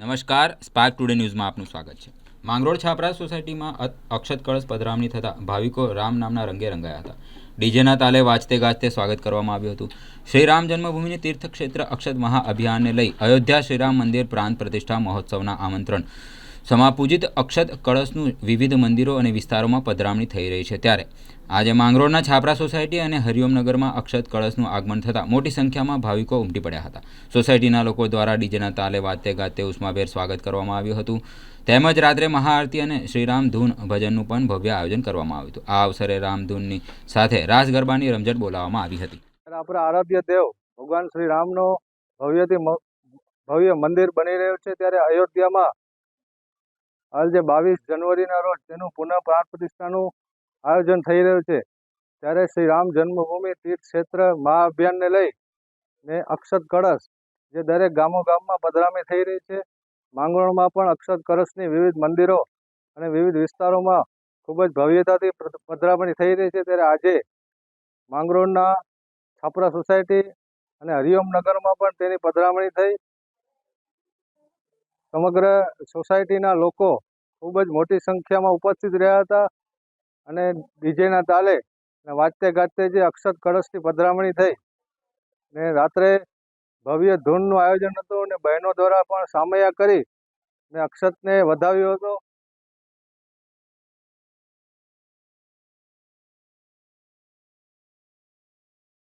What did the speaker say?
નમસ્કાર spark today ન્યૂઝમાં આપનું સ્વાગત છે. માંગરોળ છાપરા સોસાયટીમાં અક્ષત કળશ પધરામણી થતાં ભાવિકો રામ નામના રંગે રંગાયા હતા. ડીજેના તાલે વાજતે ગાજતે સ્વાગત કરવામાં આવ્યું હતું. શ્રી રામ જન્મભૂમિની તીર્થક્ષેત્ર અક્ષત મહાઅભિયાનને લઈ અયોધ્યા શ્રીરામ મંદિર પ્રાંત પ્રતિષ્ઠા મહોત્સવના આમંત્રણ સમાપૂજિત અક્ષત કળશનું વિવિધ મંદિરો અને વિસ્તારોમાં પધરામણી થઈ રહી છે. ત્યારે આજે માંગરોળના છાપરા સોસાયટી અને હરિઓમનગરમાં અક્ષત કળશનું આગમન થતાં મોટી સંખ્યામાં ભાવિકો ઉમટી પડ્યા હતા. સોસાયટીના લોકો દ્વારા ડીજેના તાલે વાતે ગાતે ઉષ્માભેર સ્વાગત કરવામાં આવ્યું હતું. તેમજ રાત્રે મહાઆરતી અને શ્રીરામ ધૂન ભજનનું પણ ભવ્ય આયોજન કરવામાં આવ્યું હતું. આ અવસરે રામધૂનની સાથે રાસ ગરબાની રમઝટ બોલાવવામાં આવી હતી. આપણા આરાધ્ય દેવ ભગવાન શ્રી રામનો ભવ્યથી ભવ્ય મંદિર બની રહ્યું છે. ત્યારે અયોધ્યામાં હાલ જે બાવીસ જનવરીના રોજ તેનું પુનઃ પ્રાણ પ્રતિષ્ઠાનું આયોજન થઈ રહ્યું છે, ત્યારે શ્રી રામ જન્મભૂમિ તીર્થ ક્ષેત્ર મહાઅભિયાનને લઈ ને અક્ષત કળશ, જે દરેક ગામો ગામમાં પધરામણી થઈ રહી છે. માંગરોળમાં પણ અક્ષત કળશની વિવિધ મંદિરો અને વિવિધ વિસ્તારોમાં ખૂબ જ ભવ્યતાથી પધરામણી થઈ રહી છે, ત્યારે આજે માંગરોળના છાપરા સોસાયટી અને હરિઓમ નગરમાં પણ તેની પધરામણી થઈ સમગ્ર સોસાયટીના લોકો ખૂબ જ મોટી સંખ્યામાં ઉપસ્થિત રહ્યા હતા અને ડીજેના તાલે અને વાજતે ગાજતે જે અક્ષત કળશની પધરામણી થઈ ને રાત્રે ભવ્ય ધૂનનું આયોજન હતું અને બહેનો દ્વારા પણ સામૈયા કરી ને અક્ષતને વધાવ્યો હતો.